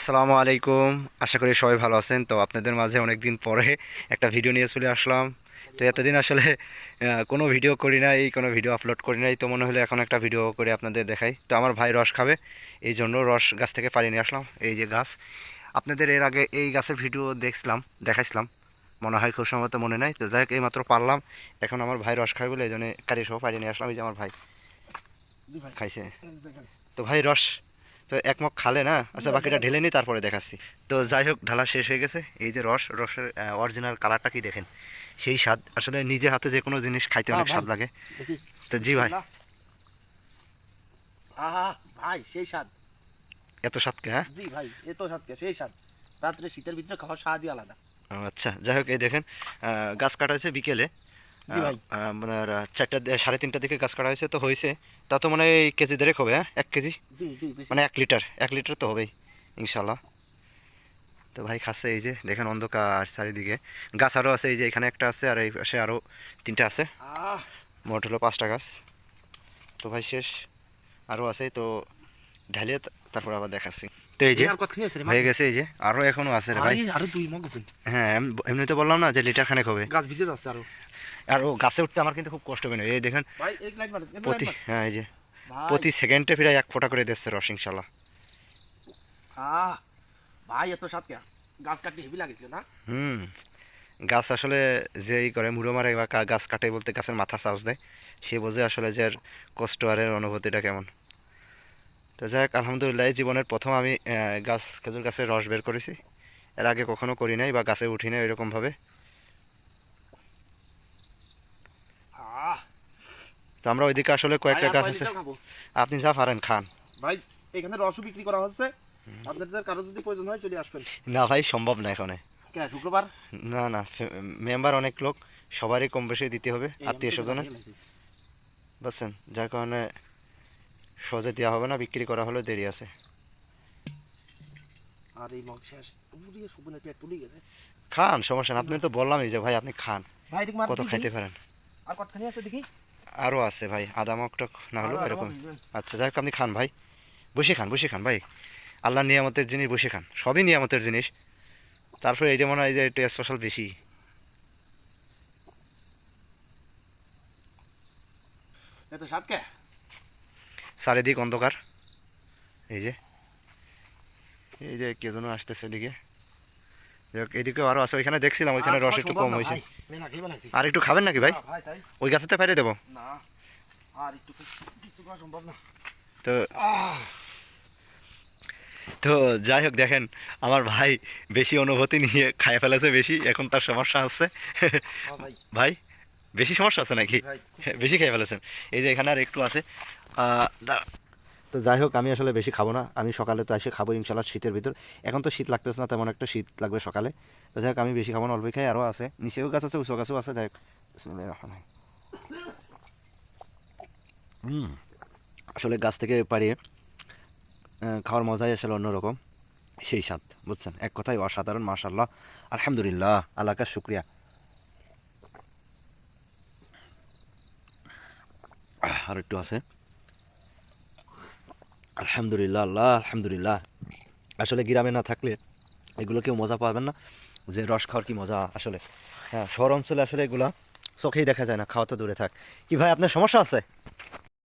আসসালামু আলাইকুম। আশা করি সবাই ভালো আছেন। তো আপনাদের মাঝে অনেক দিন পরে একটা ভিডিও নিয়ে চলে আসলাম। তো এতদিন আসলে কোনো ভিডিও করি নাই কোনো ভিডিও আপলোড করি নাই। তো মনে হলো এখন একটা ভিডিও করে আপনাদের দেখাই। তো আমার ভাই রস খাবে এই জন্য রস গাছ থেকে পাড়ি নিয়ে আসলাম এই যে গাছ। আপনাদের এর আগে এই গাছের ভিডিও দেখছিলাম দেখাইছিলাম। মনে হয় খুব সম্ভবত মনে নাই। তো যাই হোক এই মাত্র পারলাম। এখন আমার ভাই রস খাবে বলে এই জন্য কারি সহ পাড়ি নিয়ে আসলাম। এই যে আমার ভাই। খাইছে। তো ভাই রস তো এক মগ খালে না? আচ্ছা বাকিটা ঢেলে নিই তারপরে দেখাচ্ছি। তো যাই হোক ঢালা শেষ হয়ে গেছে। এই যে রস রসের অরিজিনাল কালারটা কি দেখেন? সেই স্বাদ। আসলে নিজে হাতে যে কোনো জিনিস খাইতে অনেক স্বাদ লাগে। তো জি ভাই। ভাই সেই স্বাদ। এত স্বাদকে হ্যাঁ? জি ভাই এ তো স্বাদকে সেই স্বাদ। রাত্রে শীতের ভিতরে খাওয়ার স্বাদই আলাদা। আচ্ছা যাই হোক এই দেখেন গাছ কাটা হয়েছে বিকেলে। মানে চারটা সাড়ে তিনটার দিকে গাছ কাটা হয়েছে তো হয়েছে। তা তো মানে কেজি দেড়েক হবে হ্যাঁ? এক কেজি। মানে এক লিটার এক লিটার তো হবেই ইনশাল্লাহ তো ভাই খাচ্ছে এই যে দেখেন অন্ধকার চারিদিকে। গাছ আরও আছে এই যে এখানে একটা আছে আর এই পাশে আরও তিনটা আছে। মোট হলো পাঁচটা গাছ। তো ভাই শেষ আরও আছে তো ঢালিয়ে তারপর আবার দেখাচ্ছি। তো এই যে? হয়ে গেছে এই যে আরও এখনও আছে রে ভাই। আরে, দুই মগ হ্যাঁ এম- এমনিতে বললাম না যে লিটার খানেক হবে। গাছ ভিজে যাচ্ছে আরও। আর ও গাছে উঠতে আমার কিন্তু খুব কষ্ট হবে না। এই দেখেন প্রতি হ্যাঁ এই যে প্রতি সেকেন্ডে প্রায় এক ফোঁটা করে দিচ্ছে রস ইনশাল্লাহ। ভাই এত কে? গাছ কাটতে হেভি লাগেছিল না? হুম গাছ আসলে যেই করে মুড়ো মারে বা গাছ কাটে বলতে গাছের মাথা চাষ দেয় সে বোঝে আসলে যে কষ্ট আর এর অনুভূতিটা কেমন। তো যাই হোক আলহামদুলিল্লাহ এই জীবনের প্রথম আমি গাছ খেজুর গাছের রস বের করেছি। এর আগে কখনো করি নাই বা গাছে উঠি নাই এরকমভাবে। তো আমরা ওইদিকে আসলে কয়েকটা গাছ আছে। আপনি যা পারেন খান। ভাই এখানে রসও বিক্রি করা হচ্ছে। আপনাদের কারও যদি প্রয়োজন হয় চলে আসবেন। না ভাই সম্ভব না এখানে। কে শুক্রবার? না না মেম্বার অনেক লোক সবারই কম বেশি দিতে হবে আত্মীয় স্বজনে বুঝছেন যার কারণে সহজে দেওয়া হবে না বিক্রি করা হলে দেরি আছে। আর এই মগ শেষ পেট তুলে গেছে। খান সমস্যা না আপনি তো বললামই যে ভাই আপনি খান। ভাই কত খাইতে পারেন? আর কতখানি আছে দেখি। আরও আছে ভাই আদা মকটক না হলেও আরও এরকম। আচ্ছা যাই হোক আপনি খান ভাই। বসে খান বসে খান ভাই। আল্লাহ নিয়ামতের জিনিস বসে খান। সবই নিয়ামতের জিনিস। তারপরে এইটা মনে হয় যে একটু স্পেশাল বেশি। চারিদিক অন্ধকার। এই যে এই যে কে যেন আসতেছে এদিকে। এদিকেও আরও আছে ওইখানে দেখছিলাম ওইখানে রস একটু কম হয়েছে। খেয়ে। আর একটু খাবেন নাকি ভাই? ওই গাছেতে ফেরে দেবো। আর তো তো যাই হোক দেখেন আমার ভাই বেশি অনুভূতি নিয়ে খাই ফেলেছে বেশি এখন তার সমস্যা হচ্ছে হ্যাঁ ভাই। বেশি সমস্যা আছে নাকি? বেশি খেয়ে ফেলেছেন। এই যে এখানে আর একটু আছে। তো যাই হোক আমি আসলে বেশি খাব না। আমি সকালে তো এসে খাব ইনশাল্লাহ শীতের ভিতর। এখন তো শীত লাগতেছে না তেমন একটা শীত লাগবে সকালে। তো যাই হোক আমি বেশি খাব না অল্পই খাই আরও আছে। নিচেও গাছ আছে উঁচু গাছও আছে যাই হোক। আসলে গাছ থেকে পাড়িয়ে খাওয়ার মজাই আসলে অন্যরকম। সেই স্বাদ বুঝছেন? এক কথায় অসাধারণ মাশাল্লাহ আলহামদুলিল্লাহ আল্লাহর শুক্রিয়া। আর একটু আছে। আলহামদুলিল্লাহ, আল্লাহ, আলহামদুলিল্লাহ। আসলে গ্রামে না থাকলে এগুলো কেউ মজা পাবেন না। যে রস খাওয়ার কি মজা আসলে। হ্যাঁ শহর অঞ্চলে আসলে এগুলা চোখেই দেখা যায় না, খাওয়া তো দূরে থাক। কি ভাই, আপনার সমস্যা আছে?